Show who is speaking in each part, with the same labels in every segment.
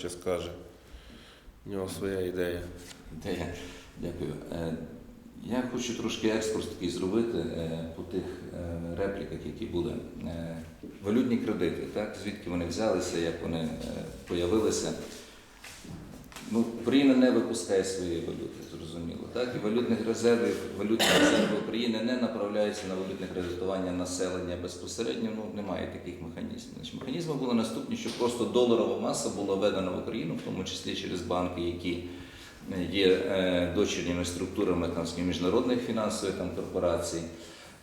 Speaker 1: ще скаже. У нього своя ідея.
Speaker 2: Ідея. Дякую. Е, Я хочу трошки екскурс такий зробити е, по тих е, репліках, які були. Валютні кредити, так? звідки вони взялися, як вони появилися. Ну, Україна не випускає своєї валюти, зрозуміло. Так? І валютних резервів, валютні резерви України не направляються на валютне кредитування населення безпосередньо. Ну, немає таких механізмів. Механізми були наступні, що просто доларова маса була введена в Україну, в тому числі через банки, які є е, дочірніми структурами там, міжнародних фінансових там, корпорацій.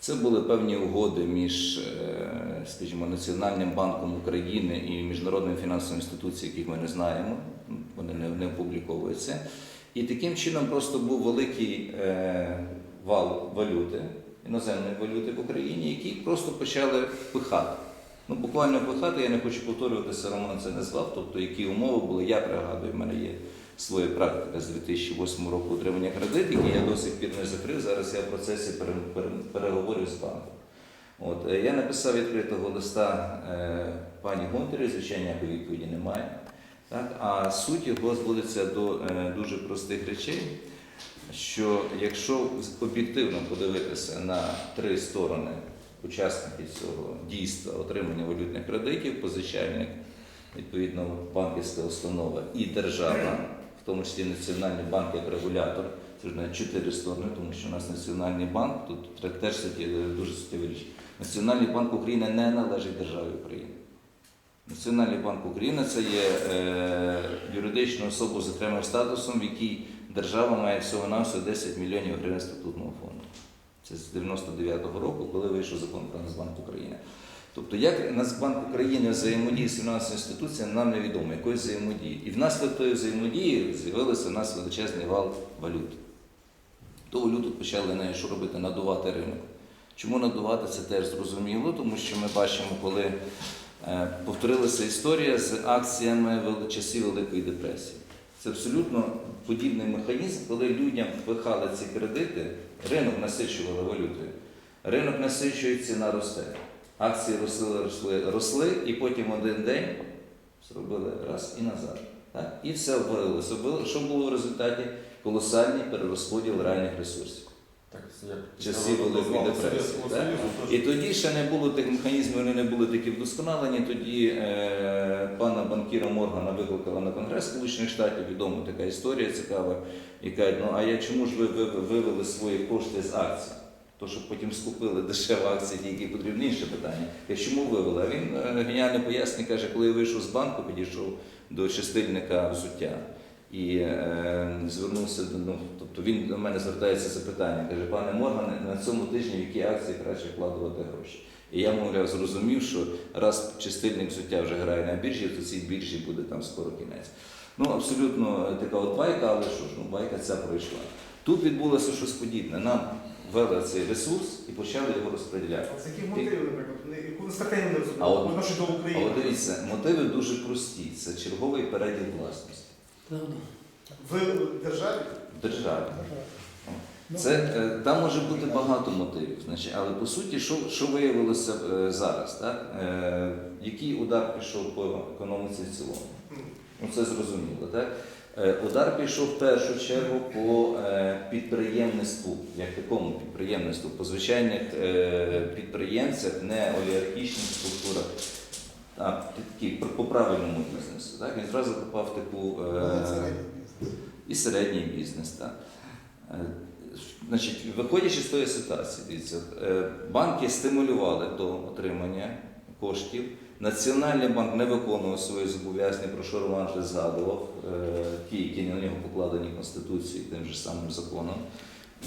Speaker 2: Це були певні угоди між, е, скажімо, Національним банком України і міжнародними фінансовими інституціями, яких ми не знаємо, вони не, опубліковуються. І таким чином просто був великий е, вал валюти, іноземної валюти в Україні, які просто почали пихати. Ну, буквально пихати, я не хочу повторюватися, Роман це назвав, тобто які умови були, я пригадую, в мене є своя практика з 2008 року отримання кредитів, які я до сих пір не закрив. Зараз я в процесі пере- пере- переговорів з банком. От, е, я написав відкритого листа е, пані Гонтарі, звичайно, ніякої відповіді немає. Так? А суть його зводиться до е, дуже простих речей, що якщо об'єктивно подивитися на три сторони учасників цього дійства отримання валютних кредитів, позичальник, відповідно банківська установа і держава, в тому числі Національний банк як регулятор, це ж навіть чотири сторони, тому що у нас Національний банк, тут теж дуже суттєва річ. Національний банк України не належить державі України. Національний банк України це є е, юридична особа з окремим статусом, в якій держава має всього навсього 10 мільйонів гривень статутного фонду. Це з 99-го року, коли вийшов закон про Нацбанк України. Тобто, як Нацбанк України взаємодіє з фінансовими інституціями, нам невідомо, якої взаємодії. І внаслідок тої взаємодії з'явився у нас величезний вал валют. Ту валюту почали нею що робити? Надувати ринок. Чому надувати це теж зрозуміло, тому що ми бачимо, коли е, повторилася історія з акціями часів Великої депресії. Це абсолютно подібний механізм, коли людям впихали ці кредити, ринок насичували валютою. Ринок насичує, ціна росте. Акції росли, росли, росли, і потім один день зробили раз і назад. Так? І все обвалилося. Що було в результаті? Колосальний перерозподіл реальних ресурсів.
Speaker 3: Так, як
Speaker 2: Часів Великої депресії. Так? І тоді ще не було тих механізмів, вони не були такі вдосконалені. Тоді е, пана банкіра Моргана викликала на Конгрес Сполучених Штатів, відома така історія цікава, і кажуть, ну а я чому ж ви ви- вивели свої кошти з акцій? То, щоб потім скупили дешеві акції, які потрібні, інше питання. Я чому вивели? А він е, геніально пояснює, каже, коли я вийшов з банку, підійшов до чистильника взуття і е, звернувся до ну, тобто він до мене звертається з запитання, каже, пане Морган, на цьому тижні в які акції краще вкладувати гроші. І я, мовляв, зрозумів, що раз чистильник взуття вже грає на біржі, то цій біржі буде там скоро кінець. Ну, абсолютно така от байка, але що ж, ну байка ця пройшла. Тут відбулося щось подібне. Нам ввели цей ресурс і почали його розподіляти.
Speaker 4: Це які мотиви, наприклад? Яку стратегію не
Speaker 2: А от-
Speaker 4: розуміють? Відносно до
Speaker 2: А
Speaker 4: України.
Speaker 2: от дивіться, мотиви дуже прості. Це черговий переділ власності
Speaker 4: В державі?
Speaker 2: Державі.
Speaker 4: Ну,
Speaker 2: Це, е, там може бути багато мотивів, значить, але по суті, що, що виявилося е, зараз? Так? Е, який удар пішов по економіці в цілому? Ну це зрозуміло. Так? Е, удар пішов в першу чергу по підприємництву, як такому підприємництву, по звичайних підприємцях, не олігархічних структурах, а такі, по- по правильному бізнесу. Так? Він зразу попав в таку.
Speaker 4: Середній бізнес.
Speaker 2: Так. Е, Значить, виходячи з тої ситуації, дивіться, е, банки стимулювали до отримання коштів. Національний банк не виконував свої зобов'язання, про що Роман вже згадував, е, ті, які на нього покладені Конституцією, тим же самим законом.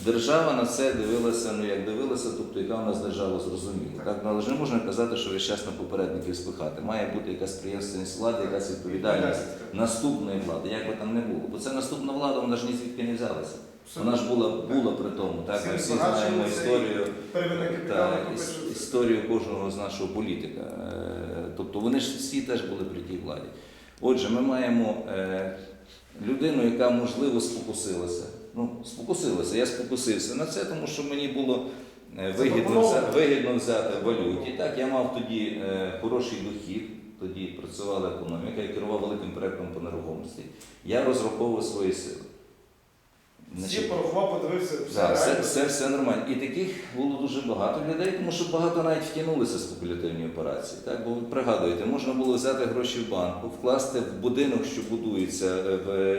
Speaker 2: Держава на це дивилася, ну як дивилася, тобто яка у нас держава зрозуміла. Так? Ну, але ж не можна казати, що весь час на попередників спихати. Має бути якась приємственність влади, якась відповідальність наступної влади, як би там не було. Бо це наступна влада, вона ж ні звідки не взялася. Вона ж була, була при тому. Так? Ми всі знаємо історію. Та, історію кожного з нашого політика. Е, Тобто вони ж всі теж були при тій владі. Отже, ми маємо е, людину, яка можливо спокусилася. Ну, спокусилася. Я спокусився на це, тому що мені було е, вигідно,
Speaker 4: Запропоновано.
Speaker 2: взя- вигідно взяти в валюті. Так, я мав тоді е, хороший дохід. тоді працювала економіка, я керував великим проектом по нерухомості. Я розраховував свої сили.
Speaker 4: Всі
Speaker 2: Значить,
Speaker 4: порахував, подивився, все
Speaker 2: все, все, все нормально. І таких було дуже багато людей, тому що багато навіть втягнулися в спекулятивні операції. Так? Бо ви пригадуєте, можна було взяти гроші в банку, вкласти в будинок, що будується е,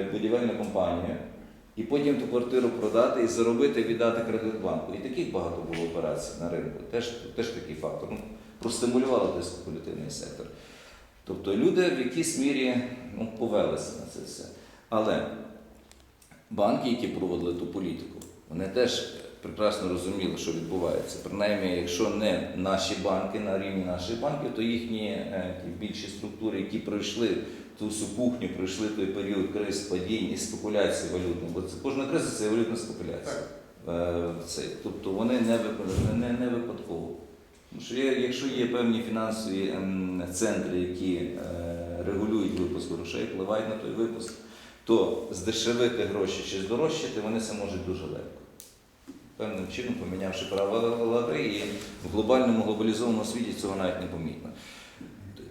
Speaker 2: в будівельну компанію, і потім ту квартиру продати і заробити, віддати кредит банку. І таких багато було операцій на ринку. Теж, теж такий фактор. Ну, простимулювало той спекулятивний сектор. Тобто люди в якійсь мірі ну, повелися на це все. Але банки, які проводили ту політику, вони теж прекрасно розуміли, що відбувається. Принаймні, якщо не наші банки на рівні наших банків, то їхні е, ті більші структури, які пройшли ту всю кухню, пройшли той період криз, падінь і спекуляцій валютних, бо це кожна криза це валютна спекуляція. Е, Це, тобто вони не, випадково- не, не випадково. Тому що є, якщо є певні фінансові ем, центри, які е, регулюють випуск грошей, впливають на той випуск, то здешевити гроші чи здорожчати вони це можуть дуже легко. Певним чином помінявши правила гри, і в глобальному глобалізованому світі цього навіть не помітно.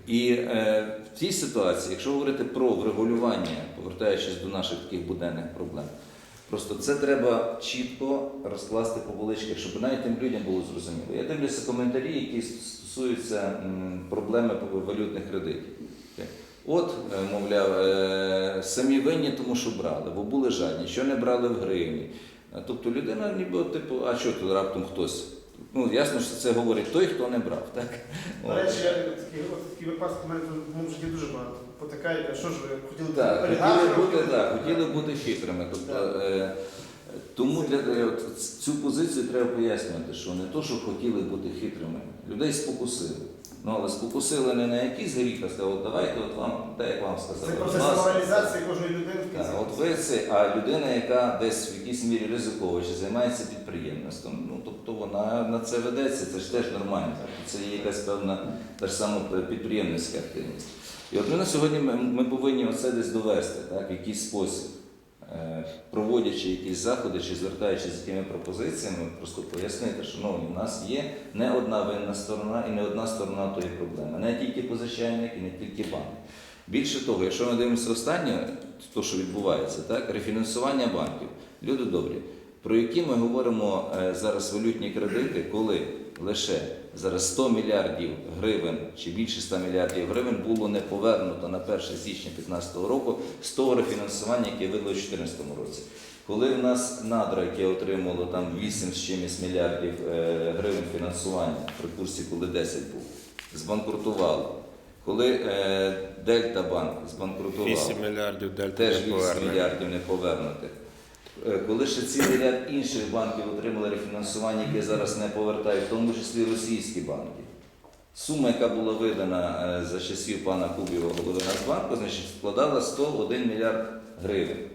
Speaker 2: І е, в цій ситуації, якщо говорити про врегулювання, повертаючись до наших таких буденних проблем, просто це треба чітко розкласти по поличках, щоб навіть тим людям було зрозуміло. Я дивлюся коментарі, які стосуються м, проблеми валютних кредитів. От, е, мовляв, е, самі винні, тому що брали, бо були жадні, що не брали в гривні. Тобто людина ніби, типу, а що тут раптом хтось? Ну, ясно, що це говорить той, хто не брав. Так?
Speaker 4: До речі, такі, випадки в мене в моєму житті дуже багато. Потикають, а що ж ви хотіли
Speaker 2: Так,
Speaker 4: бути
Speaker 2: хотіли бути, так, хотіли бути хитрими. Тобто, е, тому для, е, от цю позицію треба пояснювати, що не то, що хотіли бути хитрими, людей спокусили. Ну, але спокусили не на якийсь гріх, а сказали, от давайте от вам, так як вам
Speaker 4: Це
Speaker 2: сказали. от
Speaker 4: процес
Speaker 2: вас-
Speaker 4: моралізації кожної людини в кінці.
Speaker 2: Так, от ви це, а людина, яка десь в якійсь мірі ризиковує, чи займається підприємництвом, ну тобто вона на це ведеться, це ж теж нормально. Це є якась певна та ж сама підприємницька активність. І от ми на сьогодні ми, ми повинні оце десь довести, так, в якийсь спосіб, Е, проводячи якісь заходи чи звертаючись з якими пропозиціями, просто пояснити, шановні, в нас є не одна винна сторона і не одна сторона тої проблеми, не тільки позичальник і не тільки банк. Більше того, якщо ми дивимося останнє, то що відбувається, так, рефінансування банків, люди добрі, про які ми говоримо е, зараз валютні кредити, коли лише зараз 100 мільярдів гривень чи більше 100 мільярдів гривень було не повернуто на 1 січня 2015 року з того рефінансування, яке видало у 2014 році. Коли в нас надра, яке отримало там 8 з чимось мільярдів е, гривень фінансування при курсі, коли 10 був, збанкрутувало. Коли е, Дельта Банк збанкрутував,
Speaker 1: 8 мільярдів дельта
Speaker 2: теж 8 мільярдів не повернути. Е, Коли ще цілий ряд інших банків отримали рефінансування, яке зараз не повертають, в тому числі російські банки. Сума, яка була видана е, за часів пана Кубіва голови Нацбанку, значить, складала 101 мільярд гривень.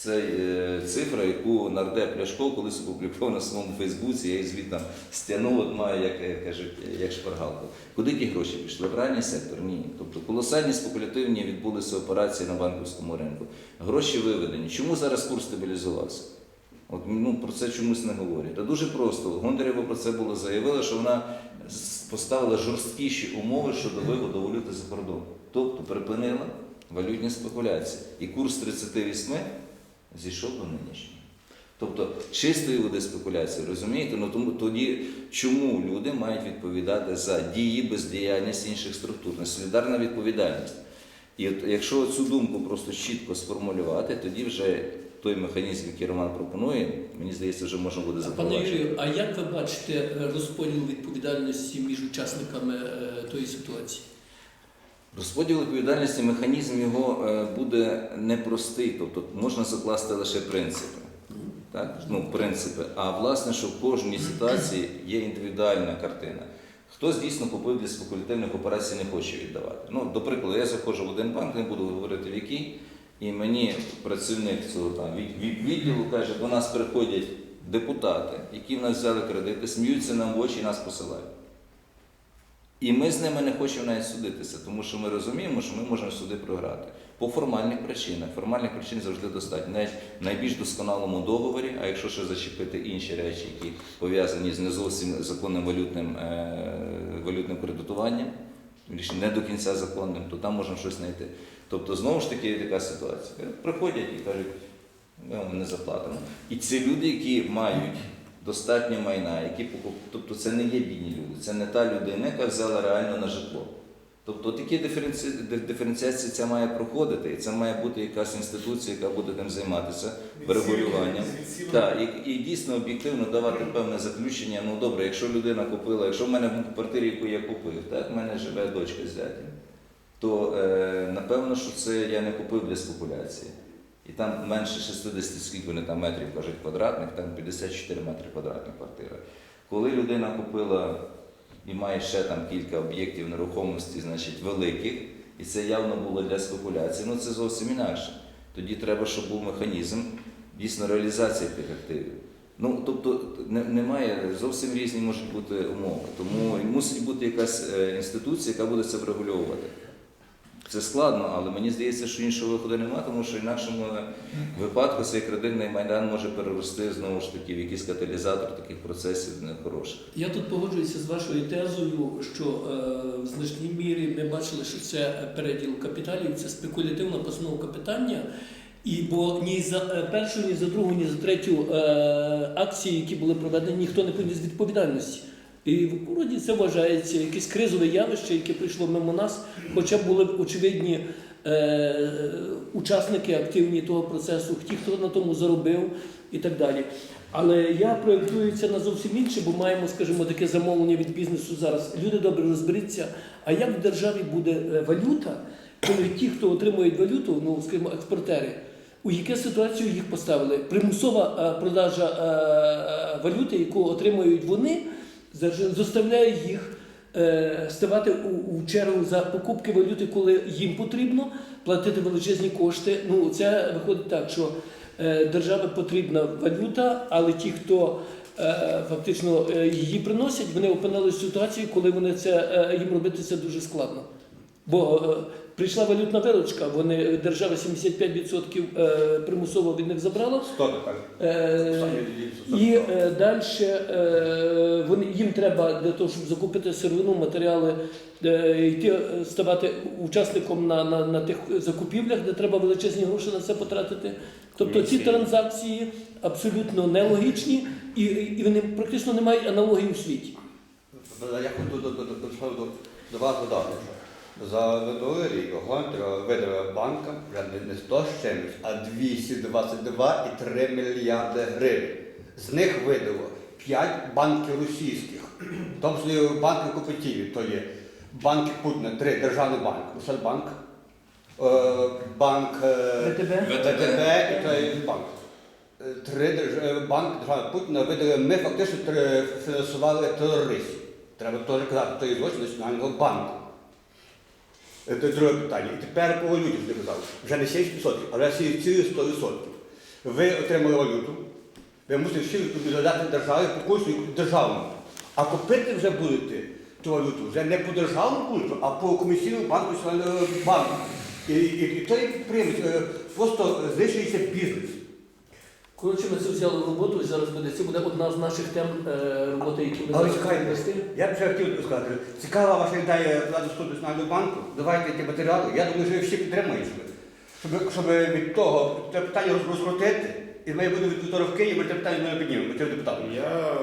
Speaker 2: Це е, цифра, яку нардеп Ляшко колись опублікував на своєму Фейсбуці, я її звідти стягнув, от маю, як е, кажуть, як шпаргалку. Куди ті гроші пішли? В реальний сектор? Ні. Тобто колосальні спекулятивні відбулися операції на банківському ринку. Гроші виведені. Чому зараз курс стабілізувався? От, ну, про це чомусь не говорять. Та дуже просто. Гондарєва про це було заявила, що вона поставила жорсткіші умови щодо виводу валюти за кордон. Тобто припинила валютні спекуляції. І курс 38 зійшов до нинішнього. Тобто чистої води спекуляції, розумієте? Ну тому тоді чому люди мають відповідати за дії, бездіяльність інших структур, не солідарна відповідальність. І от якщо цю думку просто чітко сформулювати, тоді вже той механізм, який Роман пропонує, мені здається, вже можна буде
Speaker 3: А Пане. Юрію, а як ви бачите е, розподіл відповідальності між учасниками е, тої ситуації?
Speaker 2: Розподіл відповідальності, механізм його е, буде непростий, тобто можна закласти лише принципи. Так? Ну, принципи. А власне, що в кожній ситуації є індивідуальна картина. Хтось дійсно купив для спекулятивних операцій, не хоче віддавати. Ну, до прикладу, я заходжу в один банк, не буду говорити в який, і мені працівник цього там від- від- відділу каже, до нас приходять депутати, які в нас взяли кредити, сміються нам в очі і нас посилають. І ми з ними не хочемо навіть судитися, тому що ми розуміємо, що ми можемо суди програти. По формальних причинах. Формальних причин завжди достатньо. Навіть в найбільш досконалому договорі, а якщо ще зачепити інші речі, які пов'язані з не зовсім законним валютним, е, валютним кредитуванням, не до кінця законним, то там можна щось знайти. Тобто, знову ж таки, така ситуація. Приходять і кажуть, ми не заплатимо. І це люди, які мають достатньо майна, які покуп... тобто це не є бідні люди, це не та людина, яка взяла реально на житло. Тобто такі диференці... диференціації ця має проходити, і це має бути якась інституція, яка буде тим займатися, врегулюванням. Так, і, і дійсно об'єктивно давати певне заключення. Ну добре, якщо людина купила, якщо в мене в квартирі, яку я купив, так, в мене живе дочка з зятем, то е, напевно, що це я не купив для спекуляції. І там менше 60, скільки вони там метрів кажуть квадратних, там 54 метри квадратних квартира. Коли людина купила і має ще там кілька об'єктів нерухомості, значить великих, і це явно було для спекуляції, ну це зовсім інакше. Тоді треба, щоб був механізм дійсно реалізації тих активів. Ну, тобто немає, зовсім різні можуть бути умови. Тому мусить бути якась е, інституція, яка буде це врегульовувати. Це складно, але мені здається, що іншого виходу немає, тому що в інакшому випадку цей кредитний майдан може перерости знову ж таки в якийсь каталізатор таких процесів нехороших.
Speaker 3: Я тут погоджуюся з вашою тезою, що е, в значній мірі ми бачили, що це переділ капіталів, це спекулятивна постановка питання. І бо ні за е, першу, ні за другу, ні за третю е, акції, які були проведені, ніхто не поніс відповідальності. І в городі це вважається якесь кризове явище, яке прийшло мимо нас, хоча б були очевидні е, учасники активні того процесу, ті, хто на тому заробив і так далі. Але я проєктую це на зовсім інше, бо маємо, скажімо, таке замовлення від бізнесу зараз. Люди добре розберіться. А як в державі буде е, валюта, коли ті, хто отримують валюту, ну скажімо, експортери, у яку ситуацію їх поставили? Примусова е, продажа е, валюти, яку отримують вони, заставляє їх е, ставати у, чергу за покупки валюти, коли їм потрібно платити величезні кошти. Ну це виходить так, що е, державі потрібна валюта, але ті, хто е, фактично її приносять, вони опинилися в ситуації, коли вони це їм робити це дуже складно. Бо прийшла валютна виручка, вони держава 75% е, примусово від них забрала.
Speaker 5: 100.
Speaker 3: Е, і е, далі е, вони, їм треба для того, щоб закупити сировину, матеріали, е, йти е, ставати учасником на, на, на тих закупівлях, де треба величезні гроші на це потратити. Тобто ці транзакції абсолютно нелогічні і, і вони практично не мають аналогії у світі.
Speaker 5: Я хочу до, вас додати, що за минулий рік видала банкам вже не, не 100 з чимось, а 222,3 мільярди гривень. З них видало 5 банків російських. Числі банки окупаційні, то є банки Путіна, 3 державний банк, Ощадбанк, е, банк е,
Speaker 3: ВТБ?
Speaker 5: І той банк. Е, Три держ- е, банк держави Путіна видали, ми фактично фінансували терористів. Треба теж казати, то є злочин Національного банку. Це друге питання. І тепер по валюті вже казав. Вже не 70%, а цілі 100%. Ви отримали валюту, ви мусите всі відповідати державі по курсу державному. А купити вже будете ту валюту вже не по державному курсу, а по комісійному банку банку. І, і, і той підприємець е, просто знищується бізнес.
Speaker 3: Коротше, ми це взяли в роботу і зараз буде. Це буде одна з наших тем е, роботи, які ми
Speaker 5: Але
Speaker 3: зараз
Speaker 5: чекайте,
Speaker 3: будемо
Speaker 5: я б ще хотів сказати, цікава ваша ідея влади суду Національного банку. Давайте ті матеріали. Я думаю, що ви всі підтримуєте. Щоб, щоб від того це питання роз- розкрутити, і ми будемо від вівторок в Києві, ми це питання не піднімемо, ми це депутатом.
Speaker 1: Я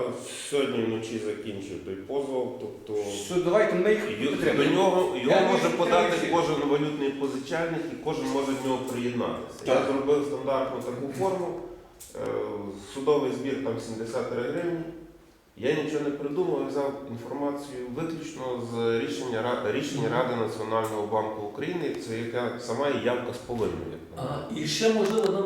Speaker 1: сьогодні вночі закінчив той позов, тобто
Speaker 5: Що давайте ми їх
Speaker 1: й- до
Speaker 5: підтримуємо.
Speaker 1: нього
Speaker 5: Я
Speaker 1: його
Speaker 5: не
Speaker 1: може подати
Speaker 5: підтримую.
Speaker 1: кожен валютний позичальник і кожен може до нього приєднатися. Я
Speaker 5: Так.
Speaker 1: зробив стандартну таку форму, судовий збір там 73 гривні. Я нічого не придумав, взяв інформацію виключно з рішення, рішення Ради Національного банку України, це яка сама є явка з повинною.
Speaker 3: І ще можливо нам